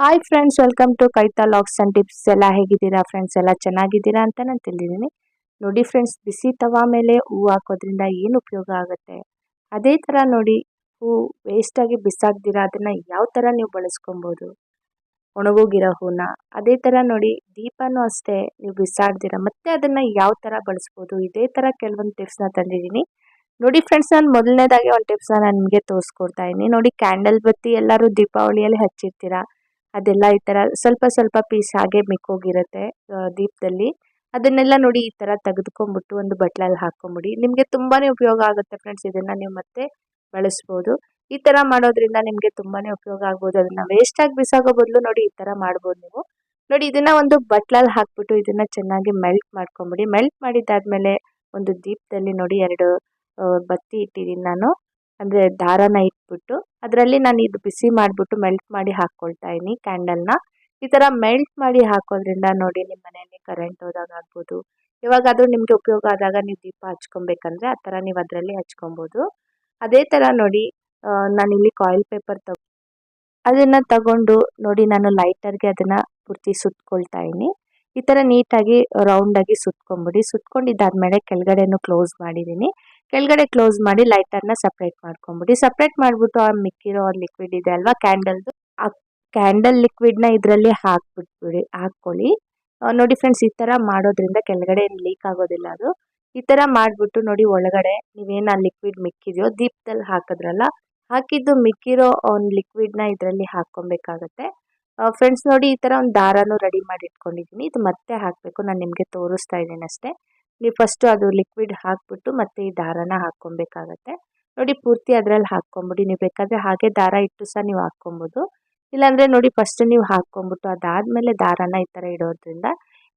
Hi friends welcome to ಕೈತಾ ಲಾಕ್ಸ್ and tips ಎಲ್ಲ ಹೇಗಿದ್ದೀರಾ ಫ್ರೆಂಡ್ಸ್ ಎಲ್ಲ ಚೆನ್ನಾಗಿದ್ದೀರಾ ಅಂತ ನಾನು ತಿಳಿದಿದ್ದೀನಿ. ನೋಡಿ ಫ್ರೆಂಡ್ಸ್ ಬಿಸಿ ತವಾ ಮೇಲೆ ಹೂವು ಹಾಕೋದ್ರಿಂದ ಏನು ಉಪಯೋಗ ಆಗುತ್ತೆ? ಅದೇ ಥರ ನೋಡಿ, ಹೂ ವೇಸ್ಟಾಗಿ ಬಿಸಾಕ್ದಿರ, ಅದನ್ನು ಯಾವ ಥರ ನೀವು ಬಳಸ್ಕೊಬೋದು? ಒಣಗೋಗಿರೋ ಹೂನ. ಅದೇ ಥರ ನೋಡಿ, ದೀಪನೂ ಅಷ್ಟೇ ನೀವು ಬಿಸಾಡ್ದಿರ ಮತ್ತೆ ಅದನ್ನು ಯಾವ ಥರ ಬಳಸ್ಬೋದು? ಇದೇ ಥರ ಕೆಲವೊಂದು ಟಿಪ್ಸ್ನ ತಂದಿದ್ದೀನಿ. ನೋಡಿ ಫ್ರೆಂಡ್ಸ್ ನಾನು ಮೊದಲನೇದಾಗಿ ಒಂದು ಟಿಪ್ಸ್ನ ನಾನು ನಿಮಗೆ ತೋರಿಸ್ಕೊಡ್ತಾ ಇದ್ದೀನಿ. ನೋಡಿ ಕ್ಯಾಂಡಲ್ ಬತ್ತಿ ಎಲ್ಲರೂ ದೀಪಾವಳಿಯಲ್ಲಿ ಹಚ್ಚಿರ್ತೀರ? ಅದೆಲ್ಲ ಈ ಥರ ಸ್ವಲ್ಪ ಸ್ವಲ್ಪ ಪೀಸ್ ಹಾಗೆ ಮಿಕ್ಕೋಗಿರುತ್ತೆ ದೀಪದಲ್ಲಿ. ಅದನ್ನೆಲ್ಲ ನೋಡಿ ಈ ಥರ ತೆಗೆದುಕೊಂಡ್ಬಿಟ್ಟು ಒಂದು ಬಟ್ಲಲ್ಲಿ ಹಾಕ್ಕೊಂಬಿಡಿ. ನಿಮಗೆ ತುಂಬಾ ಉಪಯೋಗ ಆಗುತ್ತೆ ಫ್ರೆಂಡ್ಸ್ ಇದನ್ನು ನೀವು ಮತ್ತೆ ಬಳಸ್ಬೋದು. ಈ ಥರ ಮಾಡೋದ್ರಿಂದ ನಿಮಗೆ ತುಂಬಾ ಉಪಯೋಗ ಆಗ್ಬೋದು. ಅದನ್ನು ವೇಸ್ಟಾಗಿ ಬಿಸಾಗೋ ಬದಲು ನೋಡಿ ಈ ಥರ ಮಾಡ್ಬೋದು ನೀವು. ನೋಡಿ ಇದನ್ನು ಒಂದು ಬಟ್ಲಲ್ಲಿ ಹಾಕ್ಬಿಟ್ಟು ಇದನ್ನು ಚೆನ್ನಾಗಿ ಮೆಲ್ಟ್ ಮಾಡ್ಕೊಂಬಿಡಿ. ಮೆಲ್ಟ್ ಮಾಡಿದ್ದಾದಮೇಲೆ ಒಂದು ದೀಪದಲ್ಲಿ ನೋಡಿ ಎರಡು ಬತ್ತಿ ಇಟ್ಟಿದ್ದೀನಿ ನಾನು. ಅಂದರೆ ದಾರಾನ ಇಟ್ಬಿಟ್ಟು, ಅದರಲ್ಲಿ ನಾನು ಇದು ಬಿಸಿ ಮಾಡಿಬಿಟ್ಟು ಮೆಲ್ಟ್ ಮಾಡಿ ಹಾಕ್ಕೊಳ್ತಾ ಇದ್ದೀನಿ ಕ್ಯಾಂಡಲ್ನ ಈ ಥರ ಮೆಲ್ಟ್ ಮಾಡಿ ಹಾಕೋದ್ರಿಂದ ನೋಡಿ ನಿಮ್ಮ ಮನೆಯಲ್ಲಿ ಕರೆಂಟ್ ಹೋದಾಗ ಆಗ್ಬೋದು. ಇವಾಗಾದರೂ ನಿಮಗೆ ಉಪಯೋಗ ಆದಾಗ ನೀವು ದೀಪ ಹಚ್ಕೊಬೇಕಂದ್ರೆ ಆ ಥರ ನೀವು ಅದರಲ್ಲಿ ಹಚ್ಕೊಬೋದು. ಅದೇ ಥರ ನೋಡಿ ನಾನು ಇಲ್ಲಿ ಕಾಯಿಲ್ ಪೇಪರ್ ತಗೊ ಅದನ್ನು ತಗೊಂಡು ನೋಡಿ ನಾನು ಲೈಟರ್ಗೆ ಅದನ್ನು ಪೂರ್ತಿ ಸುತ್ಕೊಳ್ತಾ ಇದ್ದೀನಿ. ಈ ಥರ ನೀಟಾಗಿ ರೌಂಡಾಗಿ ಸುತ್ಕೊಂಬಿಡಿ ಸುತ್ಕೊಂಡಿದ್ದಾದ್ಮೇಲೆ ಕೆಳಗಡೆನೂ ಕ್ಲೋಸ್ ಮಾಡಿದ್ದೀನಿ. ಕೆಳಗಡೆ ಕ್ಲೋಸ್ ಮಾಡಿ ಲೈಟರ್ನ ಸಪ್ರೇಟ್ ಮಾಡ್ಕೊಂಬಿಡಿ. ಸಪ್ರೇಟ್ ಮಾಡಿಬಿಟ್ಟು ಆ ಮಿಕ್ಕಿರೋ ಲಿಕ್ವಿಡ್ ಇದೆ ಅಲ್ವಾ ಕ್ಯಾಂಡಲ್ದು ಆ ಕ್ಯಾಂಡಲ್ ಲಿಕ್ವಿಡ್ನ ಇದರಲ್ಲಿ ಹಾಕ್ಬಿಟ್ಬಿಡಿ, ಹಾಕ್ಕೊಳ್ಳಿ. ನೋಡಿ ಫ್ರೆಂಡ್ಸ್ ಈ ಥರ ಮಾಡೋದ್ರಿಂದ ಕೆಳಗಡೆ ಏನು ಲೀಕ್ ಆಗೋದಿಲ್ಲ ಅದು. ಈ ಥರ ಮಾಡಿಬಿಟ್ಟು ನೋಡಿ ಒಳಗಡೆ ನೀವೇನು ಆ ಲಿಕ್ವಿಡ್ ಮಿಕ್ಕಿದೆಯೋ, ದೀಪದಲ್ಲಿ ಹಾಕಿದ್ರಲ್ಲ, ಹಾಕಿದ್ದು ಮಿಕ್ಕಿರೋ ಒಂದು ಲಿಕ್ವಿಡ್ನ ಇದರಲ್ಲಿ ಹಾಕ್ಕೊಬೇಕಾಗತ್ತೆ. ಫ್ರೆಂಡ್ಸ್ ನೋಡಿ ಈ ಥರ ಒಂದು ದಾರನೂ ರೆಡಿ ಮಾಡಿ ಇಟ್ಕೊಂಡಿದ್ದೀನಿ ಇದು ಮತ್ತೆ ಹಾಕಬೇಕು, ನಾನು ನಿಮಗೆ ತೋರಿಸ್ತಾ ಇದ್ದೀನಿ ಅಷ್ಟೇ. ನೀವು ಫಸ್ಟು ಅದು ಲಿಕ್ವಿಡ್ ಹಾಕ್ಬಿಟ್ಟು ಮತ್ತೆ ಈ ದಾರಾನ ಹಾಕ್ಕೊಬೇಕಾಗತ್ತೆ. ನೋಡಿ ಪೂರ್ತಿ ಅದರಲ್ಲಿ ಹಾಕ್ಕೊಂಬಿಡಿ. ನೀವು ಬೇಕಾದರೆ ಹಾಗೆ ದಾರ ಇಟ್ಟು ಸಹ ನೀವು ಹಾಕ್ಕೊಬೋದು. ಇಲ್ಲಾಂದರೆ ನೋಡಿ ಫಸ್ಟ್ ನೀವು ಹಾಕ್ಕೊಂಬಿಟ್ಟು ಅದಾದಮೇಲೆ ದಾರಾನ ಈ ಥರ ಇಡೋದ್ರಿಂದ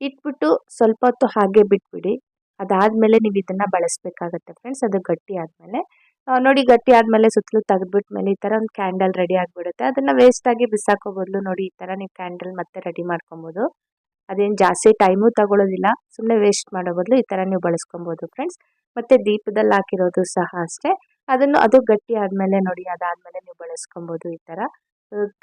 ಇಟ್ಬಿಟ್ಟು ಸ್ವಲ್ಪ ಹೊತ್ತು ಹಾಗೆ ಬಿಟ್ಬಿಡಿ. ಅದಾದಮೇಲೆ ನೀವು ಇದನ್ನು ಬಳಸಬೇಕಾಗತ್ತೆ ಫ್ರೆಂಡ್ಸ್ ಅದು ಗಟ್ಟಿ ಆದಮೇಲೆ. ನೋಡಿ ಗಟ್ಟಿ ಆದಮೇಲೆ ಸುತ್ತಲೂ ತೆಗೆದ್ಬಿಟ್ಮೇಲೆ ಈ ಥರ ಒಂದು ಕ್ಯಾಂಡಲ್ ರೆಡಿ ಆಗಿಬಿಡುತ್ತೆ. ಅದನ್ನು ವೇಸ್ಟಾಗಿ ಬಿಸಾಕೋ ಬದಲು ನೋಡಿ ಈ ಥರ ನೀವು ಕ್ಯಾಂಡಲ್ ಮತ್ತೆ ರೆಡಿ ಮಾಡ್ಕೊಬೋದು. ಅದೇನು ಜಾಸ್ತಿ ಟೈಮು ತಗೊಳ್ಳೋದಿಲ್ಲ ಸುಮ್ಮನೆ ವೇಸ್ಟ್ ಮಾಡೋ ಬದಲು ಈ ಥರ ನೀವು ಬಳಸ್ಕೊಬೋದು ಫ್ರೆಂಡ್ಸ್ ಮತ್ತು ದೀಪದಲ್ಲಿ ಹಾಕಿರೋದು ಸಹ ಅಷ್ಟೇ. ಅದನ್ನು ಅದು ಗಟ್ಟಿ ಆದಮೇಲೆ ನೋಡಿ, ಅದಾದಮೇಲೆ ನೀವು ಬಳಸ್ಕೊಬೋದು ಈ ಥರ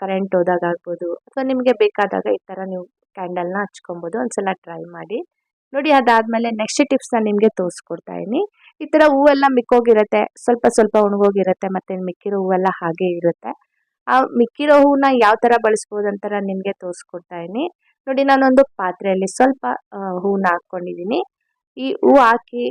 ಕರೆಂಟ್ ಹೋದಾಗ ಆಗ್ಬೋದು, ಅಥವಾ ನಿಮಗೆ ಬೇಕಾದಾಗ ಈ ಥರ ನೀವು ಕ್ಯಾಂಡಲ್ನ ಹಚ್ಕೊಬೋದು, ಒಂದ್ಸಲ ಟ್ರೈ ಮಾಡಿ. ನೋಡಿ, ಅದಾದಮೇಲೆ ನೆಕ್ಸ್ಟ್ ಟಿಪ್ಸ್ನ ನಿಮಗೆ ತೋರಿಸ್ಕೊಡ್ತಾ ಇದ್ದೀನಿ ಈ ಥರ ಹೂವೆಲ್ಲ ಮಿಕ್ಕೋಗಿರುತ್ತೆ, ಸ್ವಲ್ಪ ಸ್ವಲ್ಪ ಒಣಗೋಗಿರುತ್ತೆ, ಮತ್ತು ಮಿಕ್ಕಿರೋ ಹೂವೆಲ್ಲ ಹಾಗೆ ಇರುತ್ತೆ. ಆ ಮಿಕ್ಕಿರೋ ಹೂವನ್ನ ಯಾವ ಥರ ಬಳಸ್ಬೋದು ಅಂತ ನಿಮಗೆ ತೋರಿಸ್ಕೊಡ್ತಾ ಇದ್ದೀನಿ ನೋಡಿ, ನಾನೊಂದು ಪಾತ್ರೆಯಲ್ಲಿ ಸ್ವಲ್ಪ ಹೂವನ್ನ ಹಾಕ್ಕೊಂಡಿದ್ದೀನಿ. ಈ ಹೂ ಹಾಕಿ,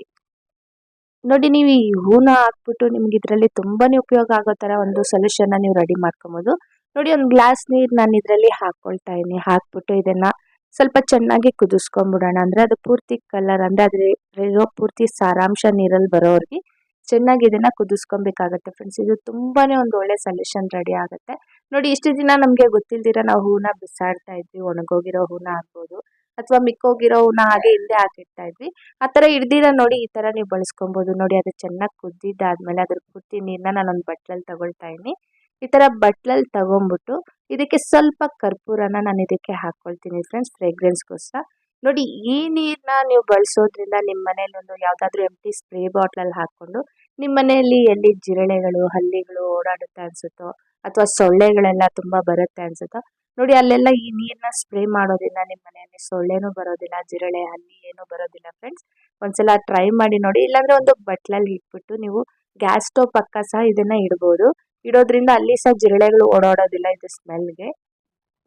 ನೋಡಿ, ನೀವು ಈ ಹೂನ ಹಾಕ್ಬಿಟ್ಟು ನಿಮ್ಗೆ ಇದರಲ್ಲಿ ತುಂಬಾ ಉಪಯೋಗ ಆಗೋ ಥರ ಒಂದು ಸೊಲ್ಯೂಷನ್ನ ನೀವು ರೆಡಿ ಮಾಡ್ಕೊಬೋದು. ನೋಡಿ, ಒಂದು ಗ್ಲಾಸ್ ನೀರು ನಾನು ಇದರಲ್ಲಿ ಹಾಕ್ಕೊಳ್ತಾ ಇದ್ದೀನಿ. ಹಾಕ್ಬಿಟ್ಟು ಇದನ್ನು ಸ್ವಲ್ಪ ಚೆನ್ನಾಗಿ ಕುದಿಸ್ಕೊಂಬಿಡೋಣ. ಅಂದರೆ ಅದು ಪೂರ್ತಿ ಕಲರ್ ಅಂದರೆ ಅದ್ರ ಪೂರ್ತಿ ಸಾರಾಂಶ ನೀರಲ್ಲಿ ಬರೋರಿಗೆ ಚೆನ್ನಾಗಿ ಇದನ್ನು ಕುದಿಸ್ಕೊಬೇಕಾಗತ್ತೆ. ಫ್ರೆಂಡ್ಸ್ ಇದು ತುಂಬಾ ಒಂದು ಒಳ್ಳೆ ಸೊಲ್ಯೂಷನ್ ರೆಡಿ ಆಗುತ್ತೆ. ನೋಡಿ, ಇಷ್ಟು ದಿನ ನಮಗೆ ಗೊತ್ತಿಲ್ದಿರ ನಾವು ಹೂನ ಬಿಸಾಡ್ತಾ ಇದ್ವಿ, ಒಣಗೋಗಿರೋ ಹೂನ ಆಗ್ಬೋದು, ಅಥವಾ ಮಿಕ್ಕೋಗಿರೋ ಹೂನ ಹಾಗೆ ಹಿಂದೆ ಹಾಕಿಡ್ತಾ ಇದ್ವಿ. ಆ ಥರ ಹಿಡ್ದಿರ ನೋಡಿ ಈ ಥರ ನೀವು ಬಳಸ್ಕೊಬೋದು. ನೋಡಿ, ಅದು ಚೆನ್ನಾಗಿ ಕುದ್ದಿದ್ದಾದ್ಮೇಲೆ ಅದ್ರ ಕುದ್ದಿ ನೀರನ್ನ ನಾನು ನಾನೊಂದು ಬಟ್ಲಲ್ಲಿ ತಗೊಳ್ತಾ ಇದ್ದೀನಿ. ಈ ಥರ ಬಟ್ಲಲ್ಲಿ ತಗೊಂಬಿಟ್ಟು ಇದಕ್ಕೆ ಸ್ವಲ್ಪ ಕರ್ಪೂರನ ನಾನು ಇದಕ್ಕೆ ಹಾಕ್ಕೊಳ್ತೀನಿ ಫ್ರೆಂಡ್ಸ್, ಫ್ರೇಗ್ರೆನ್ಸ್ಗೋಸ್ಕರ. ನೋಡಿ, ಈ ನೀರನ್ನ ನೀವು ಬಳಸೋದ್ರಿಂದ ನಿಮ್ಮ ಮನೇಲಿ ಒಂದು ಯಾವುದಾದ್ರೂ ಎಂಟಿ ಸ್ಪ್ರೇ ಬಾಟ್ಲಲ್ಲಿ ಹಾಕ್ಕೊಂಡು ನಿಮ್ಮ ಮನೆಯಲ್ಲಿ ಎಲ್ಲಿ ಜಿರಳೆಗಳು, ಹಲ್ಲಿಗಳು ಓಡಾಡುತ್ತೆ ಅನ್ಸುತ್ತೋ ಅಥವಾ ಸೊಳ್ಳೆಗಳೆಲ್ಲ ತುಂಬ ಬರುತ್ತೆ ಅನ್ಸುತ್ತೋ, ನೋಡಿ ಅಲ್ಲೆಲ್ಲ ಈ ನೀರನ್ನ ಸ್ಪ್ರೇ ಮಾಡೋದ್ರಿಂದ ನಿಮ್ಮ ಮನೆಯಲ್ಲಿ ಸೊಳ್ಳೆನೂ ಬರೋದಿಲ್ಲ, ಜಿರಳೆ, ಹಲ್ಲಿ ಏನೂ ಬರೋದಿಲ್ಲ ಫ್ರೆಂಡ್ಸ್ ಒಂದ್ಸಲ ಟ್ರೈ ಮಾಡಿ ನೋಡಿ, ಇಲ್ಲಾಂದರೆ ಒಂದು ಬಟ್ಲಲ್ಲಿ ಇಟ್ಬಿಟ್ಟು ನೀವು ಗ್ಯಾಸ್ ಸ್ಟವ್ ಪಕ್ಕ ಸಹ ಇದನ್ನು ಇಡ್ಬೋದು. ಇಡೋದ್ರಿಂದ ಅಲ್ಲಿ ಸಹ ಜಿರಳೆಗಳು ಓಡಾಡೋದಿಲ್ಲ ಇದು ಸ್ಮೆಲ್ಗೆ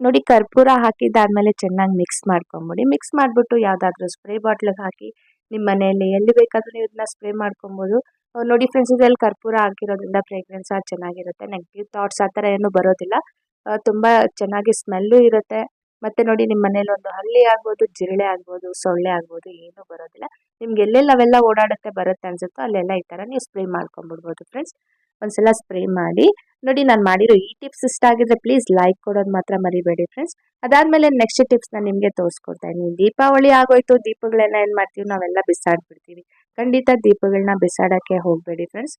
ನೋಡಿ ಕರ್ಪೂರ ಹಾಕಿದ್ದಾದ್ಮೇಲೆ ಚೆನ್ನಾಗಿ ಮಿಕ್ಸ್ ಮಾಡ್ಕೊಂಬಿಡಿ. ಮಿಕ್ಸ್ ಮಾಡಿಬಿಟ್ಟು ಯಾವುದಾದ್ರೂ ಸ್ಪ್ರೇ ಬಾಟ್ಲಿಗೆ ಹಾಕಿ ನಿಮ್ಮ ಮನೆಯಲ್ಲಿ ಎಲ್ಲಿ ಬೇಕಾದರೂ ಇದನ್ನ ಸ್ಪ್ರೇ ಮಾಡ್ಕೊಬೋದು. ನೋಡಿ ಫ್ರೆಂಡ್ಸ್ ಇದ್ರಲ್ಲಿ ಕರ್ಪೂರ ಹಾಕಿರೋದ್ರಿಂದ ಫ್ರೇಗ್ರೆನ್ಸ್ ಚೆನ್ನಾಗಿರುತ್ತೆ. ನೆಗೆಟಿವ್ ಥಾಟ್ಸ್ ಆ ಥರ ಏನು ಬರೋದಿಲ್ಲ. ತುಂಬ ಚೆನ್ನಾಗಿ ಸ್ಮೆಲ್ಲು ಇರುತ್ತೆ. ಮತ್ತು ನೋಡಿ ನಿಮ್ಮ ಮನೇಲಿ ಒಂದು ಹಲ್ಲಿ ಆಗ್ಬೋದು, ಜಿರಳೆ ಆಗ್ಬೋದು, ಸೊಳ್ಳೆ ಆಗ್ಬೋದು, ಏನೂ ಬರೋದಿಲ್ಲ. ನಿಮ್ಗೆ ಎಲ್ಲೆಲ್ಲಿ ಅವೆಲ್ಲ ಓಡಾಡುತ್ತೆ ಬರುತ್ತೆ ಅನ್ಸುತ್ತೋ ಅಲ್ಲೆಲ್ಲ ಈ ಥರ ನೀವು ಸ್ಪ್ರೇ ಮಾಡ್ಕೊಂಬಿಡ್ಬೋದು ಫ್ರೆಂಡ್ಸ್ ಒಂದ್ಸಲ ಸ್ಪ್ರೇ ಮಾಡಿ. ನೋಡಿ ನಾನು ಮಾಡಿರೋ ಈ ಟಿಪ್ಸ್ ಇಷ್ಟ ಆಗಿದ್ರೆ ಪ್ಲೀಸ್ ಲೈಕ್ ಕೊಡೋದು ಮಾತ್ರ ಮರಿಬೇಡಿ ಫ್ರೆಂಡ್ಸ್ ಅದಾದಮೇಲೆ ನೆಕ್ಸ್ಟ್ ಟಿಪ್ಸ್ ನಾನು ನಿಮಗೆ ತೋರಿಸ್ಕೊಡ್ತಾ ಇದ್ದೀನಿ. ದೀಪಾವಳಿ ಆಗೋಯ್ತು ದೀಪಗಳನ್ನ ಏನು ಮಾಡ್ತೀವಿ? ನಾವೆಲ್ಲ ಬಿಸಾಡ್ಬಿಡ್ತೀವಿ. ಖಂಡಿತ ದೀಪಗಳನ್ನ ಬಿಸಾಡೋಕ್ಕೆ ಹೋಗಬೇಡಿ ಫ್ರೆಂಡ್ಸ್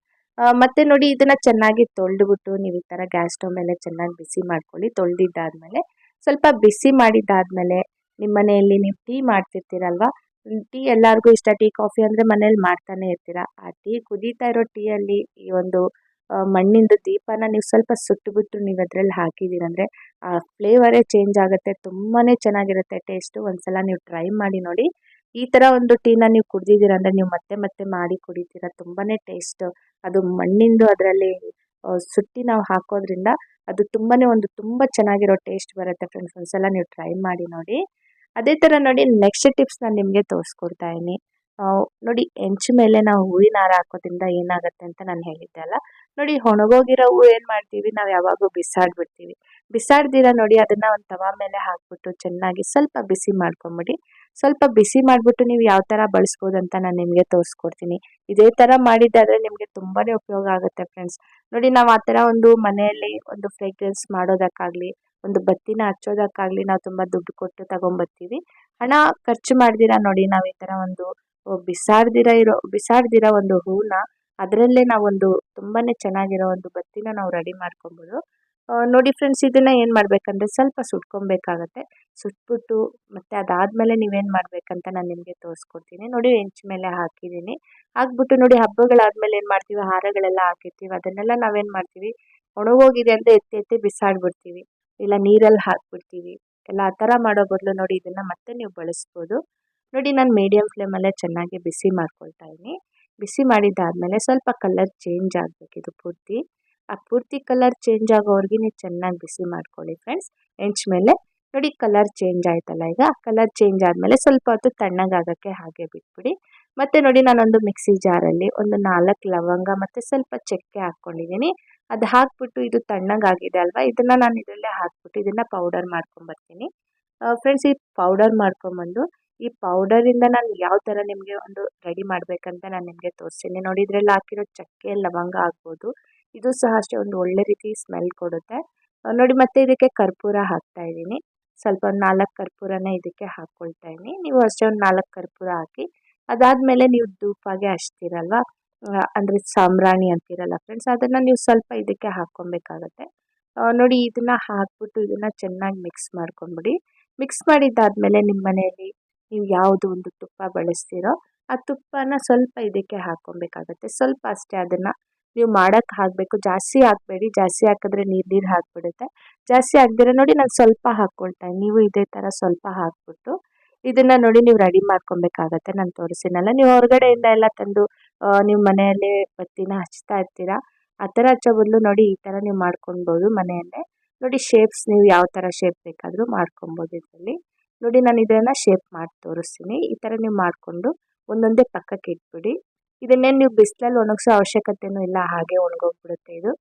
ಮತ್ತೆ ನೋಡಿ ಇದನ್ನು ಚೆನ್ನಾಗಿ ತೊಳೆದ್ಬಿಟ್ಟು ನೀವು ಈ ಥರ ಗ್ಯಾಸ್ ಸ್ಟವ್ ಮೇಲೆ ಚೆನ್ನಾಗಿ ಬಿಸಿ ಮಾಡ್ಕೊಳ್ಳಿ. ತೊಳೆದಿದ್ದಾದ್ಮೇಲೆ ಸ್ವಲ್ಪ ಬಿಸಿ ಮಾಡಿದ್ದಾದ್ಮೇಲೆ ನಿಮ್ಮ ಮನೆಯಲ್ಲಿ ನೀವು ಟೀ ಮಾಡ್ತಿರ್ತೀರಲ್ವಾ? ಟೀ ಎಲ್ಲರಿಗೂ ಇಷ್ಟ. ಟೀ, ಕಾಫಿ ಅಂದರೆ ಮನೇಲಿ ಮಾಡ್ತಾನೆ ಇರ್ತೀರ. ಆ ಟೀ ಕುದೀತಾ ಇರೋ ಟೀಯಲ್ಲಿ ಈ ಒಂದು ಮಣ್ಣಿಂದು ದೀಪನ ನೀವು ಸ್ವಲ್ಪ ಸುಟ್ಟುಬಿಟ್ಟು ನೀವು ಅದರಲ್ಲಿ ಹಾಕಿದ್ದೀರಂದರೆ ಆ ಫ್ಲೇವರೇ ಚೇಂಜ್ ಆಗುತ್ತೆ ತುಂಬಾ ಚೆನ್ನಾಗಿರುತ್ತೆ ಟೇಸ್ಟು ಒಂದ್ಸಲ ನೀವು ಟ್ರೈ ಮಾಡಿ ನೋಡಿ. ಈ ಥರ ಒಂದು ಟೀನ ನೀವು ಕುಡ್ದಿದ್ದೀರ ಅಂದರೆ ನೀವು ಮತ್ತೆ ಮತ್ತೆ ಮಾಡಿ ಕುಡಿತೀರ ತುಂಬಾ ಟೇಸ್ಟ್ ಅದು ಮಣ್ಣಿಂದು ಅದರಲ್ಲಿ ಸುಟ್ಟಿ ನಾವು ಹಾಕೋದ್ರಿಂದ ಅದು ತುಂಬಾ ಒಂದು ತುಂಬ ಚೆನ್ನಾಗಿರೋ ಟೇಸ್ಟ್ ಬರುತ್ತೆ ಫ್ರೆಂಡ್ಸ್ ಒಂದ್ಸಲ ನೀವು ಟ್ರೈ ಮಾಡಿ ನೋಡಿ. ಅದೇ ಥರ ನೋಡಿ ನೆಕ್ಸ್ಟ್ ಟಿಪ್ಸ್ ನಾನು ನಿಮಗೆ ತೋರಿಸ್ಕೊಡ್ತಾ ಇದ್ದೀನಿ. ನೋಡಿ ಹೆಂಚು ಮೇಲೆ ನಾವು ಹೂವಿನ ಹಾರ ಹಾಕೋದ್ರಿಂದ ಏನಾಗುತ್ತೆ ಅಂತ ನಾನು ಹೇಳಿದ್ದೆ ಅಲ್ಲ? ನೋಡಿ ಒಣಗೋಗಿರೋ ಹೂವು ಏನು ಮಾಡ್ತೀವಿ? ನಾವು ಯಾವಾಗೂ ಬಿಸಾಡ್ಬಿಡ್ತೀವಿ. ಬಿಸಾಡ್ದಿರ ನೋಡಿ ಅದನ್ನ ಒಂದು ತವಾ ಮೇಲೆ ಹಾಕ್ಬಿಟ್ಟು ಚೆನ್ನಾಗಿ ಸ್ವಲ್ಪ ಬಿಸಿ ಮಾಡ್ಕೊಂಬಿಡಿ. ಸ್ವಲ್ಪ ಬಿಸಿ ಮಾಡಿಬಿಟ್ಟು ನೀವು ಯಾವ ಥರ ಬಳಸ್ಬೋದು ಅಂತ ನಾನು ನಿಮಗೆ ತೋರಿಸ್ಕೊಡ್ತೀನಿ. ಇದೇ ಥರ ಮಾಡಿದ್ದಾದರೆ ನಿಮಗೆ ತುಂಬಾ ಉಪಯೋಗ ಆಗುತ್ತೆ ಫ್ರೆಂಡ್ಸ್. ನೋಡಿ ನಾವು ಆ ಥರ ಒಂದು ಮನೆಯಲ್ಲಿ ಒಂದು ಫ್ರೇಗ್ರೆನ್ಸ್ ಮಾಡೋದಕ್ಕಾಗಲಿ, ಒಂದು ಬತ್ತಿನ ಹಚ್ಚೋದಕ್ಕಾಗಲಿ ನಾವು ತುಂಬ ದುಡ್ಡು ಕೊಟ್ಟು ತಗೊಂಬರ್ತೀವಿ. ಹಣ ಖರ್ಚು ಮಾಡ್ದಿರ ನೋಡಿ ನಾವು ಈ ಥರ ಒಂದು ಬಿಸಾಡ್ದಿರ ಇರೋ ಬಿಸಾಡ್ದಿರ ಒಂದು ಹೂನ ಅದರಲ್ಲೇ ನಾವೊಂದು ತುಂಬಾ ಚೆನ್ನಾಗಿರೋ ಒಂದು ಬತ್ತಿನ ನಾವು ರೆಡಿ ಮಾಡ್ಕೊಬೋದು. ನೋಡಿ ಫ್ರೆಂಡ್ಸ್ ಇದನ್ನ ಏನು ಮಾಡಬೇಕಂದ್ರೆ ಸ್ವಲ್ಪ ಸುಟ್ಕೊಬೇಕಾಗತ್ತೆ. ಸುಟ್ಬಿಟ್ಟು ಮತ್ತೆ ಅದಾದಮೇಲೆ ನೀವೇನು ಮಾಡಬೇಕಂತ ನಾನು ನಿಮಗೆ ತೋರಿಸ್ಕೊಡ್ತೀನಿ. ನೋಡಿ ಹೆಂಚ್ ಮೇಲೆ ಹಾಕಿದ್ದೀನಿ. ಹಾಕ್ಬಿಟ್ಟು ನೋಡಿ ಹಬ್ಬಗಳಾದ್ಮೇಲೆ ಏನು ಮಾಡ್ತೀವಿ? ಹಾರಗಳೆಲ್ಲ ಹಾಕಿರ್ತೀವಿ. ಅದನ್ನೆಲ್ಲ ನಾವೇನು ಮಾಡ್ತೀವಿ? ಒಣಗೋಗಿದೆ ಅಂತ ಎತ್ತಿ ಎತ್ತಿ ಬಿಸಾಡ್ಬಿಡ್ತೀವಿ. ಇಲ್ಲ ನೀರಲ್ಲಿ ಹಾಕ್ಬಿಡ್ತೀವಿ. ಎಲ್ಲ ಆ ಥರ ಮಾಡೋ ಬದಲು ನೋಡಿ ಇದನ್ನ ಮತ್ತೆ ನೀವು ಬಳಸ್ಬೋದು. ನೋಡಿ, ನಾನು ಮೀಡಿಯಮ್ ಫ್ಲೇಮಲ್ಲೇ ಚೆನ್ನಾಗಿ ಬಿಸಿ ಮಾಡ್ಕೊಳ್ತಾ ಇದ್ದೀನಿ. ಬಿಸಿ ಮಾಡಿದ್ದಾದಮೇಲೆ ಸ್ವಲ್ಪ ಕಲರ್ ಚೇಂಜ್ ಆಗಬೇಕು ಇದು ಪೂರ್ತಿ. ಆ ಪೂರ್ತಿ ಕಲರ್ ಚೇಂಜ್ ಆಗೋವರೆಗೆ ನೀವು ಚೆನ್ನಾಗಿ ಬಿಸಿ ಮಾಡ್ಕೊಳ್ಳಿ ಫ್ರೆಂಡ್ಸ್ ಹೆಂಚ್ ಮೇಲೆ ನೋಡಿ ಕಲರ್ ಚೇಂಜ್ ಆಯ್ತಲ್ಲ ಈಗ. ಕಲರ್ ಚೇಂಜ್ ಆದಮೇಲೆ ಸ್ವಲ್ಪ ಹೊತ್ತು ತಣ್ಣಗಾಗಕ್ಕೆ ಹಾಗೆ ಬಿಟ್ಬಿಡಿ. ಮತ್ತು ನೋಡಿ, ನಾನೊಂದು ಮಿಕ್ಸಿ ಜಾರಲ್ಲಿ ಒಂದು ನಾಲ್ಕು ಲವಂಗ ಮತ್ತು ಸ್ವಲ್ಪ ಚಕ್ಕೆ ಹಾಕ್ಕೊಂಡಿದ್ದೀನಿ. ಅದು ಹಾಕ್ಬಿಟ್ಟು ಇದು ತಣ್ಣಗಾಗಿದೆ ಅಲ್ವಾ? ಇದನ್ನು ನಾನು ಇದರಲ್ಲೇ ಹಾಕ್ಬಿಟ್ಟು ಇದನ್ನು ಪೌಡರ್ ಮಾಡ್ಕೊಂಬರ್ತೀನಿ ಫ್ರೆಂಡ್ಸ್ ಈ ಪೌಡರ್ ಮಾಡ್ಕೊಂಬಂದು ಈ ಪೌಡರಿಂದ ನಾನು ಯಾವ ಥರ ನಿಮಗೆ ಒಂದು ರೆಡಿ ಮಾಡಬೇಕಂತ ನಾನು ನಿಮಗೆ ತೋರಿಸ್ತೀನಿ. ನೋಡಿ, ಇದರಲ್ಲಿ ಹಾಕಿರೋ ಚಕ್ಕೆ ಲವಂಗ ಆಗ್ಬೋದು ಇದು ಸಹ ಅಷ್ಟೇ, ಒಂದು ಒಳ್ಳೆ ರೀತಿ ಸ್ಮೆಲ್ ಕೊಡುತ್ತೆ. ನೋಡಿ, ಮತ್ತೆ ಇದಕ್ಕೆ ಕರ್ಪೂರ ಹಾಕ್ತಾ ಇದ್ದೀನಿ. ಸ್ವಲ್ಪ ಒಂದು ನಾಲ್ಕು ಕರ್ಪೂರನ ಇದಕ್ಕೆ ಹಾಕ್ಕೊಳ್ತಾ ಇದ್ದೀನಿ. ನೀವು ಅಷ್ಟೇ ಒಂದು ನಾಲ್ಕು ಕರ್ಪೂರ ಹಾಕಿ, ಅದಾದಮೇಲೆ ನೀವು ಧೂಪಾಗೆ ಹಚ್ತೀರಲ್ವಾ? ಅಂದರೆ ಸಾಂಬ್ರಾಣಿ ಅಂತೀರಲ್ಲ ಫ್ರೆಂಡ್ಸ್ ಅದನ್ನು ನೀವು ಸ್ವಲ್ಪ ಇದಕ್ಕೆ ಹಾಕ್ಕೊಬೇಕಾಗತ್ತೆ ನೋಡಿ, ಇದನ್ನು ಹಾಕ್ಬಿಟ್ಟು ಇದನ್ನು ಚೆನ್ನಾಗಿ ಮಿಕ್ಸ್ ಮಾಡ್ಕೊಂಬಿಡಿ ಮಿಕ್ಸ್ ಮಾಡಿದ್ದಾದಮೇಲೆ ನಿಮ್ಮ ಮನೆಯಲ್ಲಿ ನೀವು ಯಾವುದು ಒಂದು ತುಪ್ಪ ಬಳಸ್ತೀರೋ ಆ ತುಪ್ಪನ ಸ್ವಲ್ಪ ಇದಕ್ಕೆ ಹಾಕ್ಕೊಬೇಕಾಗತ್ತೆ. ಸ್ವಲ್ಪ ಅಷ್ಟೇ ಅದನ್ನು ನೀವು ಮಾಡೋಕ್ಕೆ ಹಾಕಬೇಕು. ಜಾಸ್ತಿ ಹಾಕಬೇಡಿ. ಜಾಸ್ತಿ ಹಾಕಿದ್ರೆ ನೀರು ನೀರು ಹಾಕ್ಬಿಡುತ್ತೆ. ಜಾಸ್ತಿ ಹಾಕ್ದಿರ ನೋಡಿ ನಾನು ಸ್ವಲ್ಪ ಹಾಕ್ಕೊಳ್ತಾ ನೀವು ಇದೇ ಥರ ಸ್ವಲ್ಪ ಹಾಕ್ಬಿಟ್ಟು ಇದನ್ನು ನೋಡಿ ನೀವು ರೆಡಿ ಮಾಡ್ಕೊಬೇಕಾಗತ್ತೆ. ನಾನು ತೋರಿಸಿನಲ್ಲ. ನೀವು ಹೊರಗಡೆಯಿಂದ ಎಲ್ಲ ತಂದು ನಿಮ್ಮ ಮನೆಯಲ್ಲೇ ಬತ್ತಿನ ಹಚ್ತಾ ಇರ್ತೀರಾ? ಆ ಥರ ಹಚ್ಚೋ ಬದಲು ನೋಡಿ ಈ ಥರ ನೀವು ಮಾಡ್ಕೊಬೋದು ಮನೆಯಲ್ಲೇ. ನೋಡಿ ಶೇಪ್ಸ್ ನೀವು ಯಾವ ಥರ ಶೇಪ್ ಬೇಕಾದರೂ ಮಾಡ್ಕೊಬೋದು ಇದರಲ್ಲಿ. ನೋಡಿ ನಾನು ಇದನ್ನು ಶೇಪ್ ಮಾಡಿ ತೋರಿಸ್ತೀನಿ. ಈ ಥರ ನೀವು ಮಾಡಿಕೊಂಡು ಒಂದೊಂದೇ ಪಕ್ಕಕ್ಕೆ ಇಟ್ಬಿಡಿ. ಇದನ್ನೇನು ನೀವು ಬಿಸಿಲಲ್ಲಿ ಒಣಗಿಸೋ ಅವಶ್ಯಕತೆಯೂ ಇಲ್ಲ, ಹಾಗೆ ಒಣಗೋಗ್ಬಿಡುತ್ತೆ ಇದು.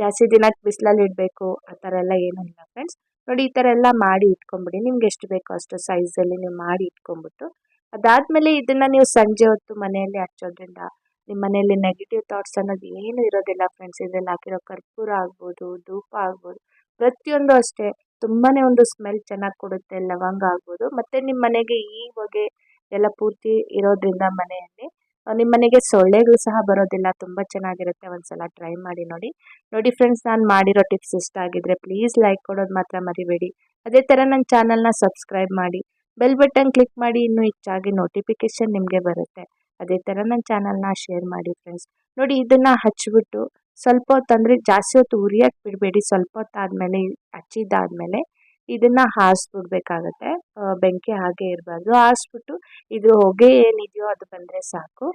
ಜಾಸ್ತಿ ದಿನ ಬಿಸಿಲಲ್ಲಿ ಇಡಬೇಕು, ಆ ಥರ ಎಲ್ಲ ಏನೂ ಇಲ್ಲ ಫ್ರೆಂಡ್ಸ್ ನೋಡಿ ಈ ಥರ ಎಲ್ಲ ಮಾಡಿ ಇಟ್ಕೊಂಬಿಡಿ ನಿಮ್ಗೆ ಎಷ್ಟು ಬೇಕೋ ಅಷ್ಟು ಸೈಜಲ್ಲಿ ನೀವು ಮಾಡಿ ಇಟ್ಕೊಂಬಿಟ್ಟು ಅದಾದಮೇಲೆ ಇದನ್ನು ನೀವು ಸಂಜೆ ಹೊತ್ತು ಮನೆಯಲ್ಲಿ ಹಚ್ಚೋದ್ರಿಂದ ನಿಮ್ಮ ಮನೆಯಲ್ಲಿ ನೆಗೆಟಿವ್ ಥಾಟ್ಸ್ ಅನ್ನೋದು ಏನೂ ಇರೋದಿಲ್ಲ ಫ್ರೆಂಡ್ಸ್ ಇದರಲ್ಲಿ ಹಾಕಿರೋ ಕರ್ಪೂರ ಆಗ್ಬೋದು, ಧೂಪ ಆಗ್ಬೋದು ಪ್ರತಿಯೊಂದು ಅಷ್ಟೇ ತುಂಬಾ ಒಂದು ಸ್ಮೆಲ್ ಚೆನ್ನಾಗಿ ಕೊಡುತ್ತೆ, ಲವಂಗ ಆಗ್ಬೋದು. ಮತ್ತು ನಿಮ್ಮ ಮನೆಗೆ ಈ ಹೊಗೆ ಎಲ್ಲ ಪೂರ್ತಿ ಇರೋದ್ರಿಂದ ಮನೆಯಲ್ಲಿ ನಿಮ್ಮ ಮನೆಗೆ ಸೊಳ್ಳೆಗಳು ಸಹ ಬರೋದಿಲ್ಲ, ತುಂಬ ಚೆನ್ನಾಗಿರುತ್ತೆ. ಒಂದ್ಸಲ ಟ್ರೈ ಮಾಡಿ ನೋಡಿ. ನೋಡಿ ಫ್ರೆಂಡ್ಸ್ ನಾನು ಮಾಡಿರೋ ಟಿಪ್ಸ್ ಇಷ್ಟ ಆಗಿದ್ರೆ ಪ್ಲೀಸ್ ಲೈಕ್ ಕೊಡೋದು ಮಾತ್ರ ಮರಿಬೇಡಿ. ಅದೇ ಥರ ನನ್ನ ಚಾನಲ್ನ ಸಬ್ಸ್ಕ್ರೈಬ್ ಮಾಡಿ. ಬೆಲ್ ಬಟನ್ ಕ್ಲಿಕ್ ಮಾಡಿ, ಇನ್ನೂ ಹೆಚ್ಚಾಗಿ ನೋಟಿಫಿಕೇಷನ್ ನಿಮಗೆ ಬರುತ್ತೆ. ಅದೇ ಥರ ನನ್ನ ಚಾನಲ್ನ ಶೇರ್ ಮಾಡಿ ಫ್ರೆಂಡ್ಸ್ ನೋಡಿ, ಇದನ್ನು ಹಚ್ಬಿಟ್ಟು ಸ್ವಲ್ಪ ಹೊತ್ತು ಅಂದರೆ ಜಾಸ್ತಿ ಹೊತ್ತು ಉರಿಯಕ್ಕೆ ಬಿಡಬೇಡಿ. ಸ್ವಲ್ಪ ಹೊತ್ತು ಆದಮೇಲೆ ಹಚ್ಚಿದ್ದಾದಮೇಲೆ ಇದನ್ನು ಹಾರಿಸ್ಬಿಡ್ಬೇಕಾಗತ್ತೆ ಬೆಂಕಿ ಹಾಗೆ ಇರಬಾರ್ದು. ಹಾಸ್ಬಿಟ್ಟು ಇದ್ರ ಹೊಗೆ ಏನಿದೆಯೋ ಅದು ಬಂದರೆ ಸಾಕು.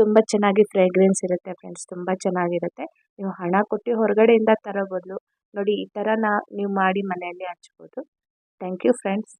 ತುಂಬ ಚೆನ್ನಾಗಿ ಫ್ರೇಗ್ರೆನ್ಸ್ ಇರುತ್ತೆ ಫ್ರೆಂಡ್ಸ್ ತುಂಬ ಚೆನ್ನಾಗಿರುತ್ತೆ. ನೀವು ಹಣ ಕೊಟ್ಟು ಹೊರಗಡೆಯಿಂದ ತರೋ ಬದಲು ನೋಡಿ, ಈ ಥರ ನೀವು ಮಾಡಿ ಮನೆಯಲ್ಲಿ ಹಚ್ಬೋದು. Thank you friends